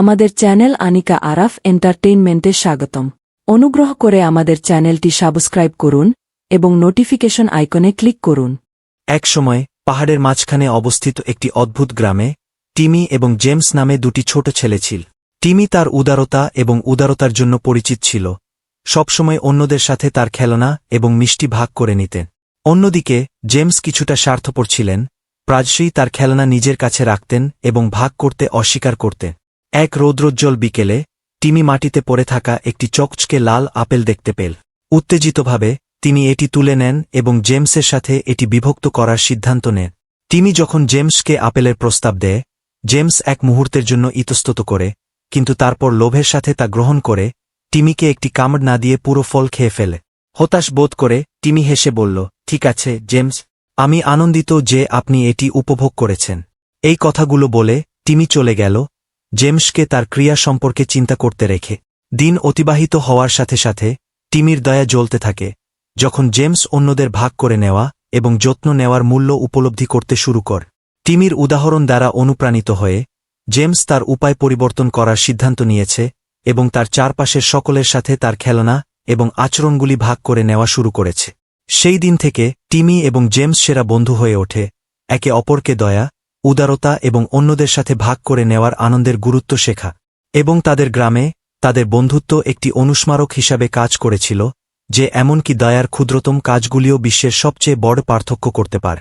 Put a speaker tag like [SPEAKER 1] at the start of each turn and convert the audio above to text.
[SPEAKER 1] আমাদের চ্যানেল আনিকা আরাফ এন্টারটেইনমেন্টে স্বাগতম। অনুগ্রহ করে আমাদের চ্যানেলটি সাবস্ক্রাইব করুন এবং নোটিফিকেশন আইকনে ক্লিক করুন।
[SPEAKER 2] এক সময় পাহাড়ের মাঝখানে অবস্থিত একটি অদ্ভুত গ্রামে, টিমি এবং জেমস নামে দুটি ছোট ছেলে ছিল। টিমি তার উদারতা এবং উদারতার জন্য পরিচিত ছিল। সবসময় অন্যদের সাথে তার খেলনা এবং মিষ্টি ভাগ করে নিতেন। অন্যদিকে, জেমস কিছুটা স্বার্থপর ছিলেন, প্রায়শই তার খেলনা নিজের কাছে রাখতেন এবং ভাগ করতে অস্বীকার করতেন। এক রৌদ্রোজ্জ্বল বিকেলে, টিমি মাটিতে পড়ে থাকা একটি চকচকে লাল আপেল দেখতে পেল। উত্তেজিতভাবে, তিনি এটি তুলে নেন এবং জেমসের সাথে এটি বিভক্ত করার সিদ্ধান্ত নেন। টিমি যখন জেমসকে আপেলের প্রস্তাব দেয়, জেমস এক মুহূর্তের জন্য ইতস্তত করে, কিন্তু তারপর লোভের সাথে তা গ্রহণ করে, টিমিকে একটি কামড় না দিয়ে পুরো ফল খেয়ে ফেলে। হতাশ বোধ করে, টিমি হেসে বলল, ঠিক আছে, জেমস, আমি আনন্দিত যে আপনি এটি উপভোগ করেছেন। এই কথাগুলো বলে, টিমি চলে গেল জেমসকে তার ক্রিয়া সম্পর্কে চিন্তা করতে রেখে। দিন অতিবাহিত হওয়ার সাথে সাথে, টিমির দয়া জ্বলতে থাকে। যখন জেমস অন্যদের ভাগ করে নেওয়া এবং যত্ন নেওয়ার মূল্য উপলব্ধি করতে শুরু কর। টিমির উদাহরণ দ্বারা অনুপ্রাণিত হয়ে, জেমস তার উপায় পরিবর্তন করার সিদ্ধান্ত নিয়েছে এবং তার চারপাশের সকলের সাথে তার খেলনা এবং আচরণগুলি ভাগ করে নেওয়া শুরু করেছে। সেই দিন থেকে, টিমি এবং জেমস সেরা বন্ধু হয়ে ওঠে। একে অপরকে দয়া উদারতা এবং অন্যদের সাথে ভাগ করে নেওয়ার আনন্দের গুরুত্ব শেখা, এবং তাদের গ্রামে তাদের বন্ধুত্ব একটি অনুস্মারক হিসাবে কাজ করেছিল, যে এমনকি দয়ার ক্ষুদ্রতম কাজগুলিও বিশ্বের সবচেয়ে বড় পার্থক্য করতে পারে।